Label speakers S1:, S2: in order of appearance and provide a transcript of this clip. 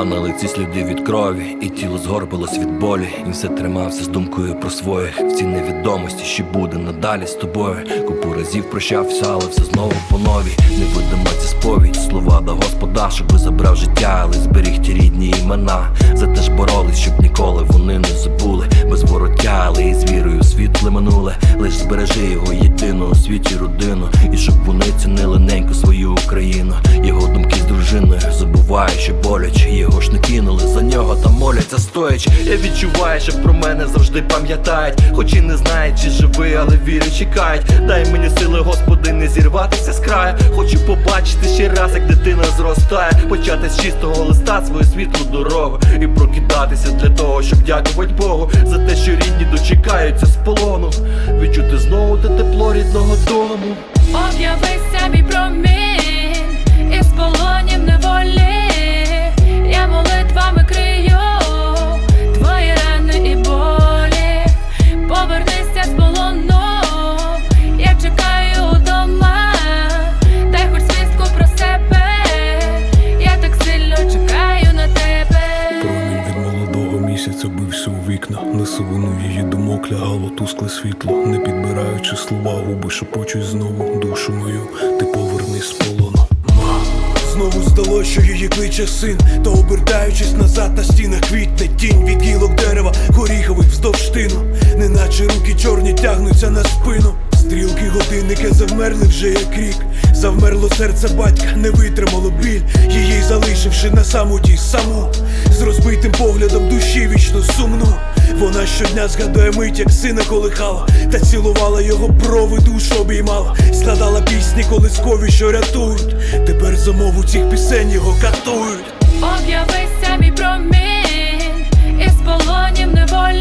S1: А на лиці сліди від крові, і тіло згорбилось від болі. Він все тримався з думкою про своїх в цій невідомості, що буде надалі з тобою. Купу разів прощався, але все знову по новій. Невидима ця сповідь, слова до Господа, щоби забрав життя, але зберіг ті рідні імена. За те ж боролись, щоб ніколи вони не забули. Без вороття, але і минуле. Лиш збережи його єдину у світі родину. І щоб вони цінили неньку свою Україну. Його думки з дружиною забуваю, що боляче. Його ж не кинули за нього та моляться стоячи. Я відчуваю, що про мене завжди пам'ятають. Хоч і не знають, чи живий, але вірю, чекають. Дай мені сили, Господи, не зірватися з краю. Хочу побачити ще раз, як дитина зростає. Почати з чистого листа свою світлу дорогу. І прокидатися для того, щоб дякувати Богу за те, що рідні дочекаються з полону. Відчути знову те тепло рідного дому.
S2: Об'явися
S3: місяця бився у вікна, на її думок лягало тускле світло, не підбираючи слова, губи шепочуть знову душу мою, ти повернись з полону. Знову здалось, що її кличе син, та обертаючись назад на стінах квітне тінь від гілок дерева, горіхових вздовж тину, неначе руки чорні тягнуться на спину. Стрілки годинники завмерли вже як рік. Завмерло серце батька, не витримало біль, її залишивши на самоті саму, з розбитим поглядом душі вічно сумну. Вона щодня згадує мить, як сина колихала, та цілувала його брови, душу обіймала, складала пісні колискові, що рятують. Тепер за мову цих пісень його катують.
S2: Об'явися мій промінь із полонів неволі.